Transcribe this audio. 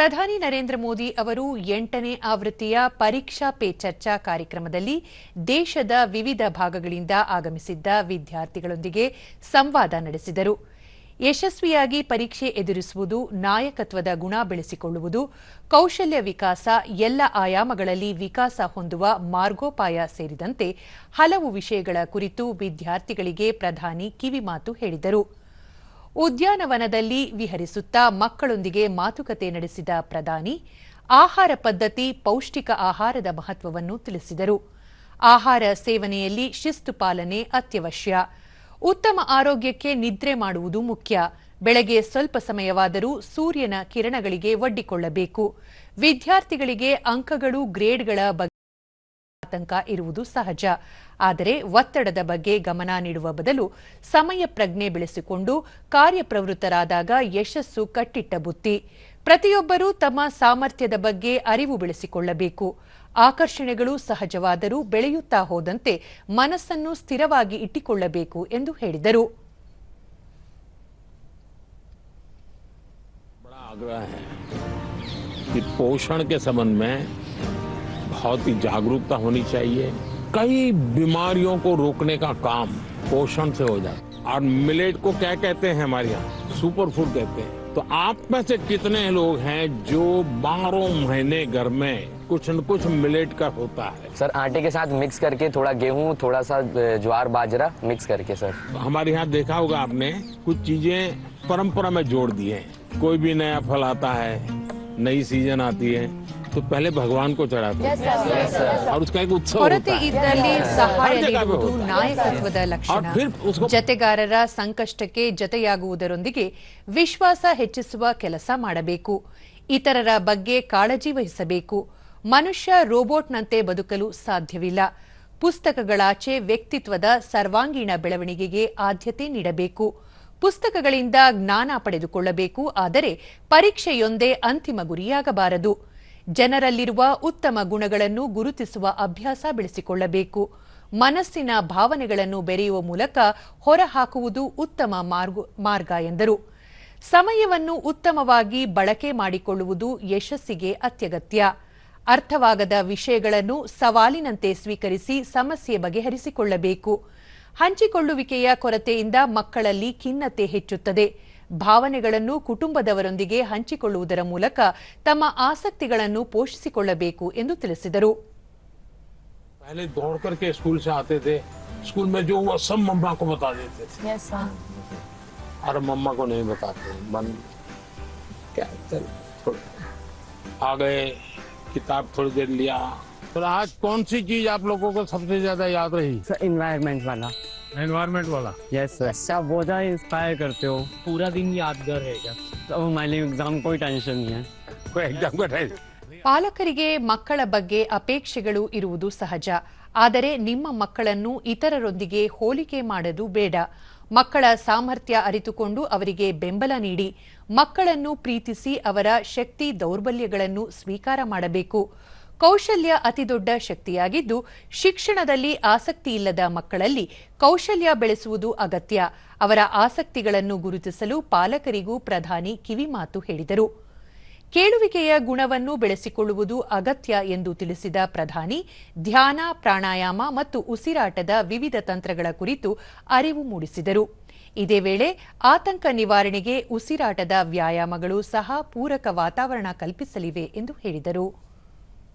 ಪ್ರಧಾನಿ ನರೇಂದ್ರ ಮೋದಿ ಅವರು ಎಂಟನೇ ಆವೃತ್ತಿಯ ಪರೀಕ್ಷಾ ಪೇ ಚರ್ಚಾ ಕಾರ್ಯಕ್ರಮದಲ್ಲಿ ದೇಶದ ವಿವಿಧ ಭಾಗಗಳಿಂದ ಆಗಮಿಸಿದ್ದ ವಿದ್ಯಾರ್ಥಿಗಳೊಂದಿಗೆ ಸಂವಾದ ನಡೆಸಿದರು. ಯಶಸ್ವಿಯಾಗಿ ಪರೀಕ್ಷೆ ಎದುರಿಸುವುದು, ನಾಯಕತ್ವದ ಗುಣ ಬೆಳೆಸಿಕೊಳ್ಳುವುದು, ಕೌಶಲ್ಯ ವಿಕಾಸ, ಎಲ್ಲ ಆಯಾಮಗಳಲ್ಲಿ ವಿಕಾಸ ಹೊಂದುವ ಮಾರ್ಗೋಪಾಯ ಸೇರಿದಂತೆ ಹಲವು ವಿಷಯಗಳ ಕುರಿತು ವಿದ್ಯಾರ್ಥಿಗಳಿಗೆ ಪ್ರಧಾನಿ ಕಿವಿಮಾತು ಹೇಳಿದರು. ಉದ್ಯಾನವನದಲ್ಲಿ ವಿಹರಿಸುತ್ತಾ ಮಕ್ಕಳೊಂದಿಗೆ ಮಾತುಕತೆ ನಡೆಸಿದ ಪ್ರಧಾನಿ, ಆಹಾರ ಪದ್ಧತಿ, ಪೌಷ್ಟಿಕ ಆಹಾರದ ಮಹತ್ವವನ್ನು ತಿಳಿಸಿದರು. ಆಹಾರ ಸೇವನೆಯಲ್ಲಿ ಶಿಸ್ತು ಪಾಲನೆ ಅತ್ಯವಶ್ಯ. ಉತ್ತಮ ಆರೋಗ್ಯಕ್ಕೆ ನಿದ್ರೆ ಮಾಡುವುದು ಮುಖ್ಯ. ಬೆಳಗ್ಗೆ ಸ್ವಲ್ಪ ಸಮಯವಾದರೂ ಸೂರ್ಯನ ಕಿರಣಗಳಿಗೆ ಒಡ್ಡಿಕೊಳ್ಳಬೇಕು. ವಿದ್ಯಾರ್ಥಿಗಳಿಗೆ ಅಂಕಗಳು, ಗ್ರೇಡ್ಗಳ ಬಗ್ಗೆ ಆತಂಕ ಇರುವುದು ಸಹಜ ಆದರೆ ಒತ್ತಡದ ಬಗ್ಗೆ ಗಮನ ನೀಡುವ ಬದಲು ಸಮಯ ಪ್ರಜ್ಞೆ ಬೆಳೆಸಿಕೊಂಡು ಕಾರ್ಯಪ್ರವೃತ್ತರಾದಾಗ ಯಶಸ್ಸು ಕಟ್ಟಿಟ್ಟ ಬುತ್ತಿ ಪ್ರತಿಯೊಬ್ಬರೂ ತಮ್ಮ ಸಾಮರ್ಥ್ಯದ ಬಗ್ಗೆ ಅರಿವು ಬೆಳೆಸಿಕೊಳ್ಳಬೇಕು ಆಕರ್ಷಣೆಗಳು ಸಹಜವಾದರೂ ಬೆಳೆಯುತ್ತಾ ಹೋದಂತೆ ಮನಸ್ಸನ್ನು ಸ್ಥಿರವಾಗಿ ಇಟ್ಟುಕೊಳ್ಳಬೇಕು ಎಂದು ಹೇಳಿದರು बड़ा आग्रह है कि पोषण के संबंध में बहुत ही जागरूकता होनी चाहिए। कई बीमारियों को रोकने का काम पोषण से हो जाता और मिलेट को क्या कहते हैं हमारे यहाँ? सुपर फ़ूड कहते हैं। तो आप में से कितने लोग हैं जो बारह महीने घर में कुछ न कुछ मिलेट का होता है? सर आटे के साथ मिक्स करके थोड़ा गेहूँ थोड़ा सा ज्वार बाजरा मिक्स करके सर। हमारे यहाँ देखा होगा आपने कुछ चीज़ें परंपरा में जोड़ दिए हैं। कोई भी नया फल आता है नई सीज़न आती है तो पहले भगवान को चढ़ाते हैं और उसका एक उत्सव ಕೊರತೆ होता है ಇದ್ದಲ್ಲಿ ಸಹಾಯ ಹರ್ ಜಗಹ ನೀಡುವುದು ಹೋಗ್ತಾ है. ನಾಯಕತ್ವದ ಲಕ್ಷಣ और फिर उसको ಜತೆಗಾರರ ಸಂಕಷ್ಟಕ್ಕೆ ಜತೆಯಾಗುವುದರೊಂದಿಗೆ ವಿಶ್ವಾಸ ಹೆಚ್ಚಿಸುವ ಕೆಲಸ ಮಾಡಬೇಕು ಇತರರ ಬಗ್ಗೆ ಕಾಳಜಿ ವಹಿಸಬೇಕು ಮನುಷ್ಯ ರೋಬೋಟ್ನಂತೆ ಬದುಕಲು ಸಾಧ್ಯವಿಲ್ಲ ಪುಸ್ತಕಗಳಾಚೆ ವ್ಯಕ್ತಿತ್ವದ ಸರ್ವಾಂಗೀಣ ಬೆಳವಣಿಗೆಗೆ ಆದ್ಯತೆ ನೀಡಬೇಕು ಪುಸ್ತಕಗಳಿಂದ ಜ್ಞಾನ ಪಡೆದುಕೊಳ್ಳಬೇಕು ಆದರೆ ಪರೀಕ್ಷೆಯೊಂದೇ ಅಂತಿಮ ಗುರಿಯಾಗಬಾರದು ಜನರಲ್ಲಿರುವ ಉತ್ತಮ ಗುಣಗಳನ್ನು ಗುರುತಿಸುವ ಅಭ್ಯಾಸ ಬೆಳೆಸಿಕೊಳ್ಳಬೇಕು. ಮನಸ್ಸಿನ ಭಾವನೆಗಳನ್ನು ಬೆರೆಯುವ ಮೂಲಕ ಹೊರಹಾಕುವುದು ಉತ್ತಮ ಮಾರ್ಗ ಎಂದರು. ಸಮಯವನ್ನು ಉತ್ತಮವಾಗಿ ಬಳಕೆ ಮಾಡಿಕೊಳ್ಳುವುದು ಯಶಸ್ಸಿಗೆ ಅತ್ಯಗತ್ಯ. ಅರ್ಥವಾಗದ ವಿಷಯಗಳನ್ನು ಸವಾಲಿನಂತೆ ಸ್ವೀಕರಿಸಿ ಸಮಸ್ಯೆ ಬಗೆಹರಿಸಿಕೊಳ್ಳಬೇಕು. ಹಂಚಿಕೊಳ್ಳುವಿಕೆಯ ಕೊರತೆಯಿಂದ ಮಕ್ಕಳಲ್ಲಿ ಖಿನ್ನತೆ ಹೆಚ್ಚುತ್ತದೆ. ಭಾವನೆಗಳನ್ನು ಕುಟುಂಬದವರೊಂದಿಗೆ ಹಂಚಿಕೊಳ್ಳುವುದರ ಮೂಲಕ ತಮ್ಮ ಆಸಕ್ತಿಗಳನ್ನು ಪೋಷಿಸಿಕೊಳ್ಳಬೇಕು ಎಂದು ತಿಳಿಸಿದರು पहले दौड़ करके स्कूल से आते थे स्कूल में जो हुआ सब मम्मा को बता देते थे यस सर और मम्मा को नहीं बताते मन क्या चल छोड़। आ गए किताब थोड़ी देर लिया तो आज कौन सी चीज आप लोगों को सबसे ज्यादा याद रही सर इन्वायरमेंट वाला एनवायरमेंट वाला यस सर अच्छा आप बहुत ज़्यादा इंस्पायर करते हो पूरा दिन यादगार रहेगा तो हमारे लिए एग्जाम कोई टेंशन नहीं है कोई एग्जाम का टेंशन ಪಾಲಕರಿಗೆ ಮಕ್ಕಳ ಬಗ್ಗೆ ಅಪೇಕ್ಷೆಗಳು ಇರುವುದು ಸಹಜ ಆದರೆ ನಿಮ್ಮ ಮಕ್ಕಳನ್ನು ಇತರರೊಂದಿಗೆ ಹೋಲಿಕೆ ಮಾಡದು ಬೇಡ ಮಕ್ಕಳ ಸಾಮರ್ಥ್ಯ ಅರಿತುಕೊಂಡು ಅವರಿಗೆ ಬೆಂಬಲ ನೀಡಿ ಮಕ್ಕಳನ್ನು ಪ್ರೀತಿಸಿ ಅವರ ಶಕ್ತಿ ದೌರ್ಬಲ್ಯಗಳನ್ನು ಸ್ವೀಕಾರ ಮಾಡಬೇಕು ಕೌಶಲ್ಯ ಅತಿದೊಡ್ಡ ಶಕ್ತಿಯಾಗಿದ್ದು, ಶಿಕ್ಷಣದಲ್ಲಿ ಆಸಕ್ತಿ ಇಲ್ಲದ ಮಕ್ಕಳಲ್ಲಿ ಕೌಶಲ್ಯ ಬೆಳೆಸುವುದು ಅಗತ್ಯ. ಅವರ ಆಸಕ್ತಿಗಳನ್ನು ಗುರುತಿಸಲು ಪಾಲಕರಿಗೂ ಪ್ರಧಾನಿ ಕಿವಿಮಾತು ಹೇಳಿದರು. ಕೇಳುವಿಕೆಯ ಗುಣವನ್ನು ಬೆಳೆಸಿಕೊಳ್ಳುವುದು ಅಗತ್ಯ ಎಂದು ತಿಳಿಸಿದ ಪ್ರಧಾನಿ, ಧ್ಯಾನ, ಪ್ರಾಣಾಯಾಮ ಮತ್ತು ಉಸಿರಾಟದ ವಿವಿಧ ತಂತ್ರಗಳ ಕುರಿತು ಅರಿವು ಮೂಡಿಸಿದರು. ಇದೇ ವೇಳೆ ಆತಂಕ ನಿವಾರಣೆಗೆ ಉಸಿರಾಟದ ವ್ಯಾಯಾಮಗಳು ಸಹ ಪೂರಕ ವಾತಾವರಣ ಕಲ್ಪಿಸಲಿವೆ ಎಂದು ಹೇಳಿದರು.